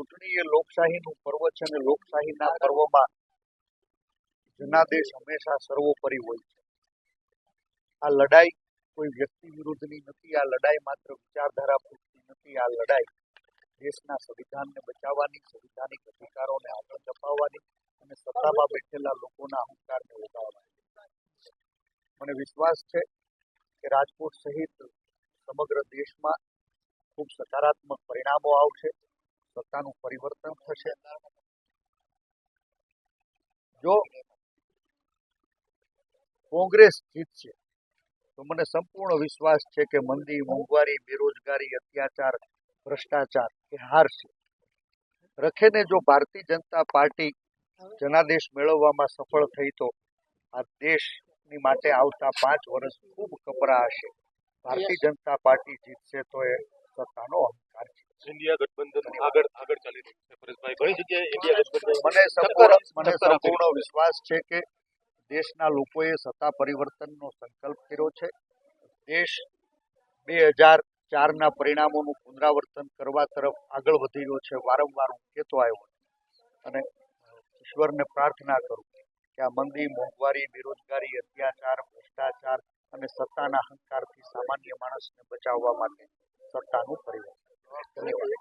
ચૂંટણી એ લોકશાહીનું પર્વ છે અને લોકશાહીના પર્વમાં જનાદેશ હંમેશા સર્વોપરી હોય છે. આ લડાઈ કોઈ વ્યક્તિ વિરુદ્ધની નથી, આ લડાઈ માત્ર વિચારધારા પૂરતી નથી, આ લડાઈ દેશના સંવિધાનને બચાવવાની, સંવિધાનિક અધિકારોને આગળ ધપાવવાની અને સત્તામાં બેઠેલા લોકોના અહંકારને ઓગાળવાની. મને વિશ્વાસ છે કે રાજકોટ સહિત સમગ્ર દેશમાં ખૂબ સકારાત્મક પરિણામો આવશે. સત્તાનું પરિવર્તન થશે. જો કોંગ્રેસ જીતશે, તો મને સંપૂર્ણ વિશ્વાસ છે કે મંદી, મોંઘવારી, બેરોજગારી, અત્યાચાર, ભ્રષ્ટાચાર એ હારશે. રખેને જો ભારતીય જનતા પાર્ટી જનાદેશ મેળવવામાં સફળ થઈ, તો આ દેશની માટે આવતા પાંચ વર્ષ ખૂબ કપરા હશે. ભારતીય જનતા પાર્ટી જીતશે તો એ સત્તાનો અહંકાર છે. ઇન્ડિયા ગઠબંધન આગળ આગળ ચાલી રહ્યું છે. પરેશભાઈ ઘણી જગ્યાએ ઇન્ડિયા ગઠબંધન મને સંપૂર્ણ મને સંપૂર્ણ વિશ્વાસ છે કે દેશના લોકોએ સત્તા પરિવર્તનનો સંકલ્પ કર્યો છે. દેશ બે હજાર ચારના પરિણામોનું પુનરાવર્તન કરવા તરફ આગળ વધી રહ્યો છે. વારંવાર હું કહેતો આવ્યો અને ઈશ્વરને પ્રાર્થના કરું કે આ મંદી મોંઘવારી બેરોજગારી અત્યાચાર ભ્રષ્ટાચાર અને સત્તાના અહંકારથી સામાન્ય માણસને બચાવવા માટે સત્તાનું પરિવર્તન. anyway.